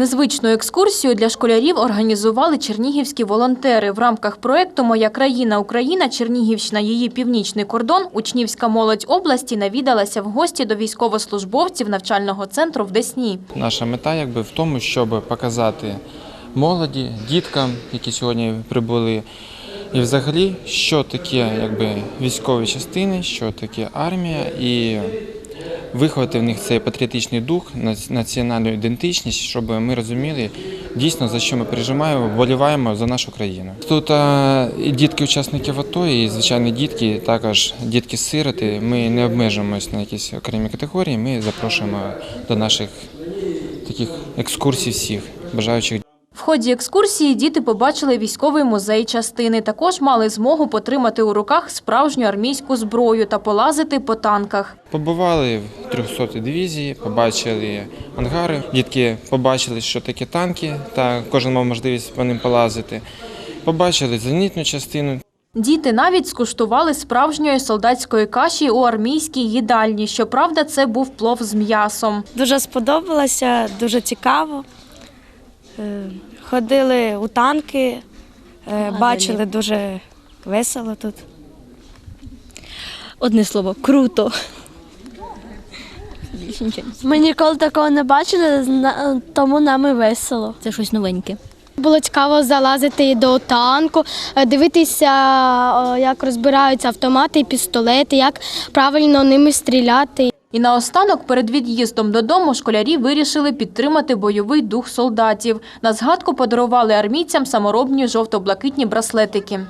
Незвичну екскурсію для школярів організували чернігівські волонтери. В рамках проекту Моя країна Україна, Чернігівщина, її північний кордон. Учнівська молодь області навідалася в гості до військовослужбовців навчального центру в Десні. Наша мета якби в тому, щоб показати молоді, діткам, які сьогодні прибули, і взагалі, що таке якби, військові частини, що таке армія, і виховати в них цей патріотичний дух, нац- національну ідентичність, щоб ми розуміли дійсно за що ми переживаємо, вболіваємо за нашу країну. Тут і дітки учасників АТО, і звичайно дітки, також дітки-сироти. Ми не обмежуємось на якісь окремі категорії. Ми запрошуємо до наших таких екскурсій всіх бажаючих. В ході екскурсії діти побачили військовий музей частини. Також мали змогу потримати у руках справжню армійську зброю та полазити по танках. Побували в 300-й дивізії, побачили ангари. Дітки побачили, що таке танки, та кожен мав можливість по ним полазити. Побачили зенітну частину. Діти навіть скуштували справжньої солдатської каші у армійській їдальні. Щоправда, це був плов з м'ясом. Дуже сподобалося, дуже цікаво. Е, Ходили у танки, е, бачили дуже весело тут. Одне слово, круто. Ми ніколи такого не бачили, тому нам і весело. Це щось новеньке. Було цікаво залазити до танку, е, дивитися, як розбираються автомати і пістолети, як правильно ними стріляти. І наостанок, перед від'їздом додому, школярі вирішили підтримати бойовий дух солдатів. На згадку подарували армійцям саморобні жовто-блакитні браслетики.